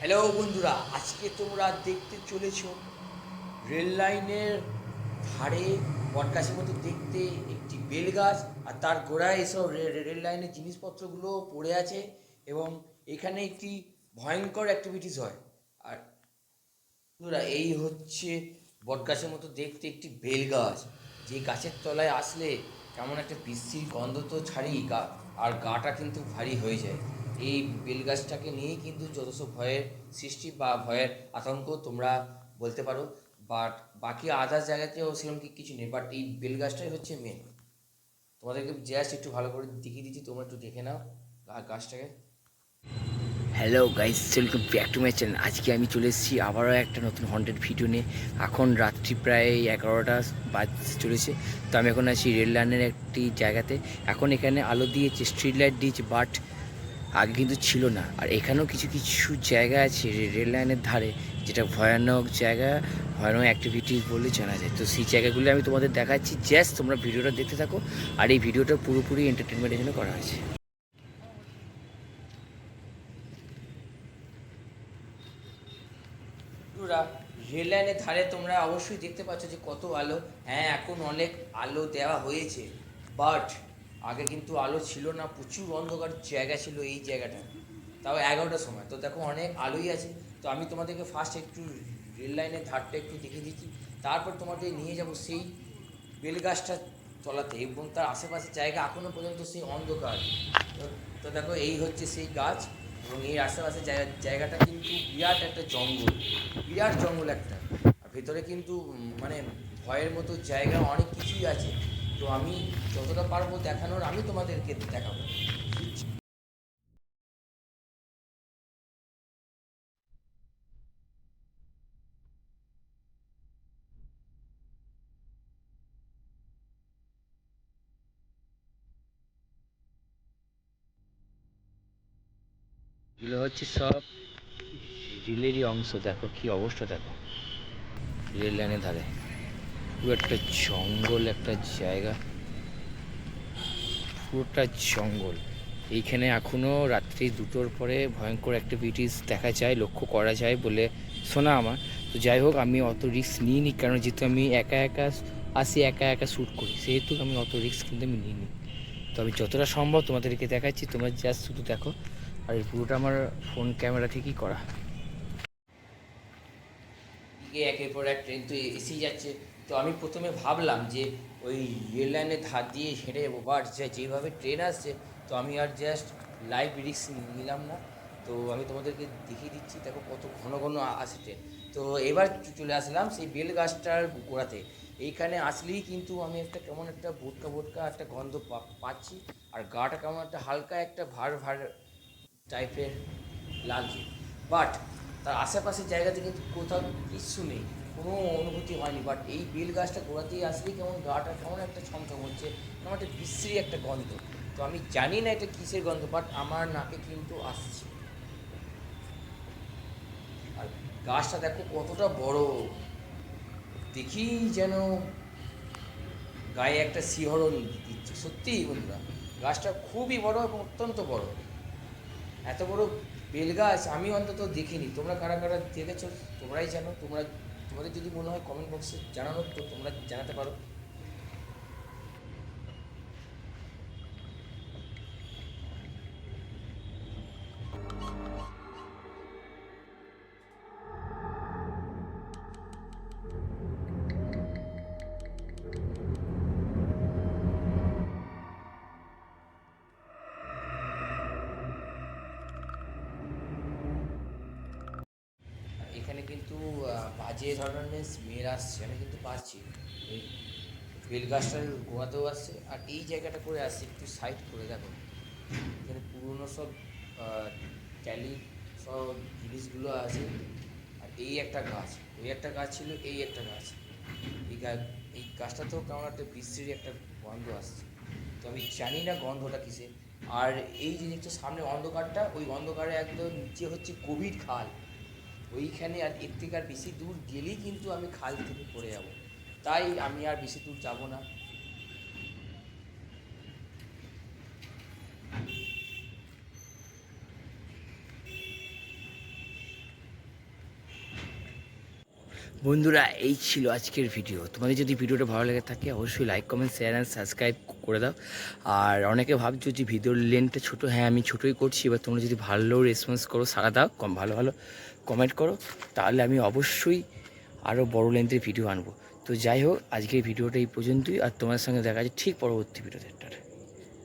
Hello বন্ধুরা। আজকে তোমরা দেখতে চলেছ রেল লাইনের ধারে বটগাছের মতো দেখতে একটি বেল গাছ, আর তার গোড়ায় এসব রেল লাইনের জিনিসপত্রগুলো পড়ে আছে এবং এখানে একটি ভয়ঙ্কর অ্যাক্টিভিটিস হয়। আর বন্ধুরা, এই হচ্ছে বটগাছের মতো দেখতে একটি বেল গাছ। যে গাছের তলায় আসলে কেমন একটা বিশ্রীর গন্ধ তো ছাড়ি গা, আর গাটা কিন্তু ভারী হয়ে যায়। এই বেল গাছটাকে নিয়েই কিন্তু সব ভয়ের সৃষ্টি বা ভয়ের আতঙ্ক তোমরা বলতে পারো। বাট বাকি আদার্স জায়গাতেও সেরকম কি কিছু নেই। বাট এই বেল গাছটাই হচ্ছে মেন তোমাদেরকে জাস্ট একটু ভালো করে দেখিয়ে দিচ্ছি, তোমরা একটু দেখে নাও গাছটাকে। Hello guys welcome back to my channel আজকে আমি চলে এসেছি আবারও একটা নতুন হন্টেড ভিডিও নিয়ে। এখন রাত্রি প্রায় এগারোটা বাজ চলেছে। তো আমি এখন আছি রেল লাইনের একটি জায়গাতে। এখন এখানে আলো দিয়েছে স্ট্রিট লাইট দিয়েছে বাট আগে কিন্তু ছিল না। আর এখানেও কিছু কিছু জায়গা আছে রেল লাইনের ধারে যেটা ভয়ানক জায়গা, ভয়ানক অ্যাক্টিভিটিস বলে জানা যায়। তো সেই জায়গাগুলো আমি তোমাদের দেখাচ্ছি। জাস্ট তোমরা ভিডিওটা দেখতে থাকো আর এই ভিডিওটা পুরোপুরি এন্টারটেনমেন্টের জন্য করা হয়েছে। রেল লাইনের ধারে তোমরা অবশ্যই দেখতে পাচ্ছ যে কত আলো। হ্যাঁ এখন অনেক আলো দেওয়া হয়েছে। বাট আগে কিন্তু আলো ছিল না, প্রচুর অন্ধকার জায়গা ছিল এই জায়গাটা। তাও এগারোটার সময়। তো দেখো অনেক আলোই আছে। তো আমি তোমাদেরকে ফার্স্ট একটু রেল লাইনের ধারটা একটু দেখিয়ে দিচ্ছি। তারপর তোমাদের নিয়ে যাব সেই বেলগাছটা তলাতে এবং তার আশেপাশে জায়গা এখনও পর্যন্ত সেই অন্ধকার। তো- দেখো এই হচ্ছে সেই গাছ এবং এই আশেপাশে জায়গা, জায়গাটা কিন্তু বিরাট একটা জঙ্গল। বিরাট জঙ্গল একটা। ভেতরে কিন্তু মানে ভয়ের মতো জায়গা অনেক কিছুই আছে। তো আমি যতটা পারব দেখানোর, আমি তোমাদেরকে দেখাবো। এগুলো হচ্ছে সব রেলেরই অংশ, দেখো কি অবস্থা দেখো। রেল লাইনের ধারে। পুরো একটা জঙ্গল, একটা জায়গা। পুরোটা জঙ্গল। এইখানে এখনও রাত্রি দুটোর পরে ভয়ঙ্কর অ্যাক্টিভিটিস দেখা যায়, লক্ষ্য করা যায় বলে শোনা আমার। তো যাই হোক, আমি অত রিস্ক নিইনি, কারণ যেহেতু আমি একা একা আসি, একা একা শ্যুট করি, সেহেতু আমি অত রিস্ক কিন্তু আমি নিইনি। তো আমি যতটা সম্ভব তোমাদেরকে দেখাচ্ছি, তোমরা জাস্ট শুধু দেখো। আর এই পুরোটা আমার ফোন ক্যামেরা থেকেই করা। একের পর এক ট্রেন তো এসেই যাচ্ছে। তো আমি প্রথমে ভাবলাম যে ওই রেল লাইনের ধার দিয়ে হেঁটে যাব বাট যেভাবে ট্রেন আসছে, তো আমি আর জাস্ট লাইভ রিক্স নিলাম না। তো আমি তোমাদেরকে দেখিয়ে দিচ্ছি, দেখো কত ঘন ঘন আসে ট্রেন। তো এবার চলে আসলাম সেই বেল গাছটার গোড়াতে। এইখানে আসলেই কিন্তু আমি একটা কেমন একটা বোটকা বোটকা একটা গন্ধ পাচ্ছি, আর গাটা কেমন একটা হালকা একটা ভার ভার টাইপের লাগছে। বাট তার আশেপাশের জায়গাতে কিন্তু কোথাও কিচ্ছু নেই। কোনো অনুভূতি হয়নি বাট এই বেল গাছটা গোড়াতেই আসলেই কেমন গাটা কেমন একটা ছমছম হচ্ছে কেমন একটা বিশ্রী একটা গন্ধ। তো আমি জানি না এটা কিসের গন্ধ বাট আমার নাকে কিন্তু আসছে। আর গাছটা দেখো কতটা বড়। দেখি যেন গায়ে একটা শিহরণ দিচ্ছে। সত্যিই বন্ধুরা, গাছটা খুবই বড় এবং অত্যন্ত বড়। এত বড় বেল গাছ আমি অন্তত দেখিনি। তোমরা কারা কারা দেখেছ তোমরাই জানো, তোমরা তোমাদের যদি মনে হয় কমেন্ট বক্সে জানানোর তো তোমরা জানাতে পারো। কিন্তু বাজে ধরনের স্মেল আসছে, আমি কিন্তু পাচ্ছি এই বেল গাছটার গোড়াতেও আসছে। আর এই জায়গাটা করে আসছে, একটু সাইড করে দেখো। এখানে পুরনো সব ট্যালি সব জিনিসগুলো আছে। আর এই একটা গাছ, ওই একটা গাছ ছিল, এই একটা গাছ। এই গাছ এই গাছটাতেও কেমন একটা বিশ্রীর একটা গন্ধ আসছে। তো আমি জানি না গন্ধটা কিসে। আর এই দেখছ সামনে অন্ধকারটা, ওই অন্ধকারে একদম নিচে হচ্ছে গভীর খাল। ওইখানে আর এর থেকে আর বেশি দূর গেলেই কিন্তু আমি খাল থেকে পড়ে যাব। তাই আমি আর বেশি দূর যাব না। বন্ধুরা, এই ছিল আজকের ভিডিও তোমাদের যদি ভিডিওটা ভালো লেগে থাকে, অবশ্যই like comment share and subscribe করে দাও। আর অনেকে ভাবছ যে ভিডিওর লেন্থটা ছোটো হ্যাঁ আমি ছোটোই করছি, এবার তোমরা যদি ভালো রেসপন্স করো সারা দাও, কম, ভালো ভালো কমেন্ট করো, তাহলে আমি অবশ্যই আরও বড় লেন্থের ভিডিও আনব। তো যাই হোক, আজকের ভিডিওটা এই পর্যন্তই, আর তোমার সঙ্গে দেখা যাচ্ছে ঠিক পরবর্তী ভিডিওতে